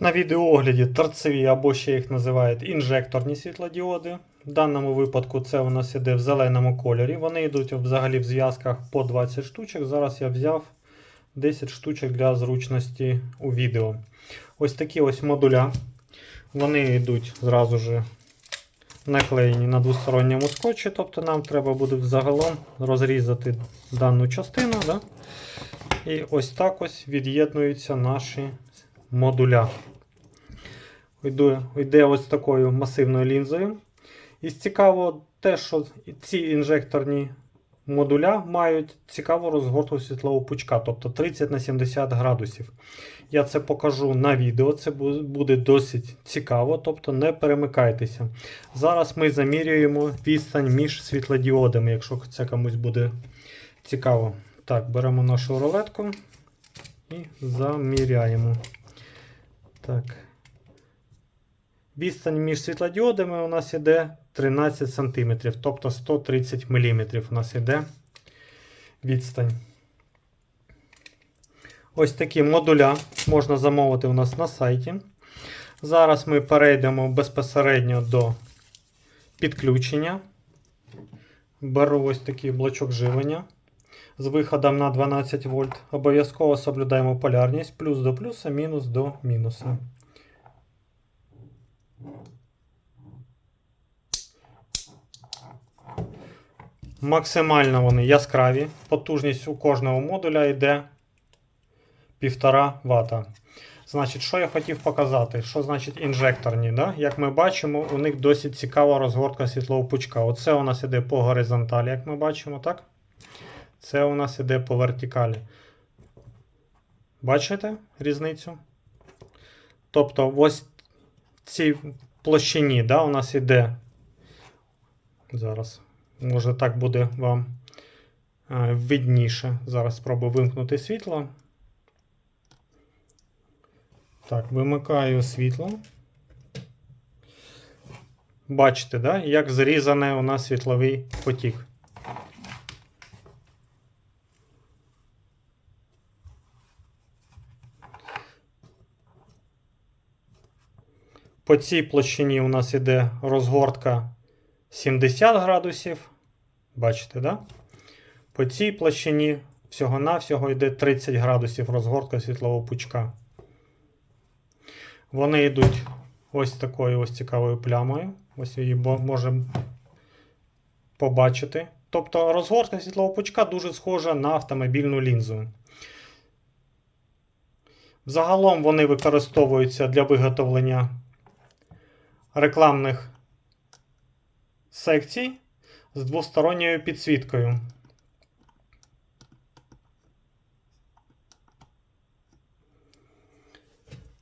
На відеоогляді торцеві або ще їх називають інжекторні світлодіоди. В даному випадку це у нас іде в зеленому кольорі. Вони йдуть взагалі в зв'язках по 20 штучок. Зараз я взяв 10 штучок для зручності у відео. Ось такі ось модуля. Вони йдуть зразу ж наклеєні на двосторонньому скотчі, тобто нам треба буде загалом розрізати дану частину. Да? І ось так ось від'єднуються наші модуля. Йде ось такою масивною лінзою. І цікаво те, що ці інжекторні модуля мають цікаву розгортку світлового пучка, тобто 30 на 70 градусів. Я це покажу на відео, це буде досить цікаво, тобто не перемикайтеся. Зараз ми замірюємо відстань між світлодіодами, якщо це комусь буде цікаво. Так, беремо нашу рулетку і заміряємо. Так. Відстань між світлодіодами у нас іде 13 см, тобто 130 мм у нас іде відстань. Ось такі модуля можна замовити у нас на сайті. Зараз ми перейдемо безпосередньо до підключення. Беру ось такий блочок живлення з виходом на 12 вольт. Обов'язково соблюдаємо полярність плюс до плюса, мінус до мінуса. Максимально вони яскраві. Потужність у кожного модуля йде 1,5 Вт. Значить, що я хотів показати? Що значить інжекторні? Да? Як ми бачимо, у них досить цікава розгортка світлового пучка. Оце у нас іде по горизонталі, як ми бачимо, так? Це у нас іде по вертикалі. Бачите різницю? Тобто, ось цій площині да, у нас іде. Зараз. Може так буде вам е, видніше. Зараз спробую вимкнути світло. Так, вимикаю світло. Бачите, да, як зрізане у нас світловий потік. По цій площині у нас іде розгортка 70 градусів. Бачите, да? По цій площині всього-навсього йде 30 градусів розгортка світлового пучка. Вони йдуть ось такою ось цікавою плямою. Ось її можемо побачити. Тобто розгортка світлового пучка дуже схожа на автомобільну лінзу. Взагалом вони використовуються для виготовлення рекламних секцій з двосторонньою підсвіткою.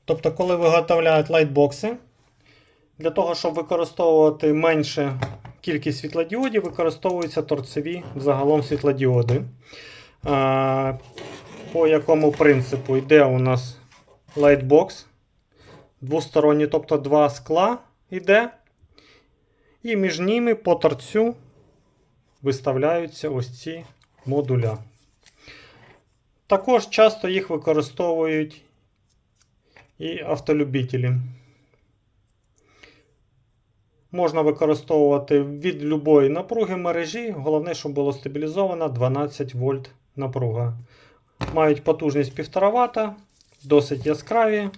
Тобто, коли виготовляють лайтбокси, для того, щоб використовувати менше кількість світлодіодів, використовуються торцеві загалом світлодіоди. По якому принципу йде у нас лайтбокс двосторонній, тобто два скла йде. І між ними по торцю виставляються ось ці модуля. Також часто їх використовують і автолюбителі. Можна використовувати від любої напруги мережі. Головне, щоб було стабілізовано 12 вольт напруга. Мають потужність 1,5 Вт, досить яскраві.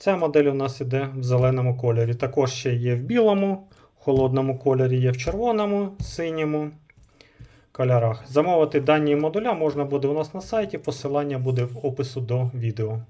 Ця модель у нас іде в зеленому кольорі. Також ще є в білому, холодному кольорі, є в червоному, синьому кольорах. Замовити дані модуля можна буде у нас на сайті. Посилання буде в опису до відео.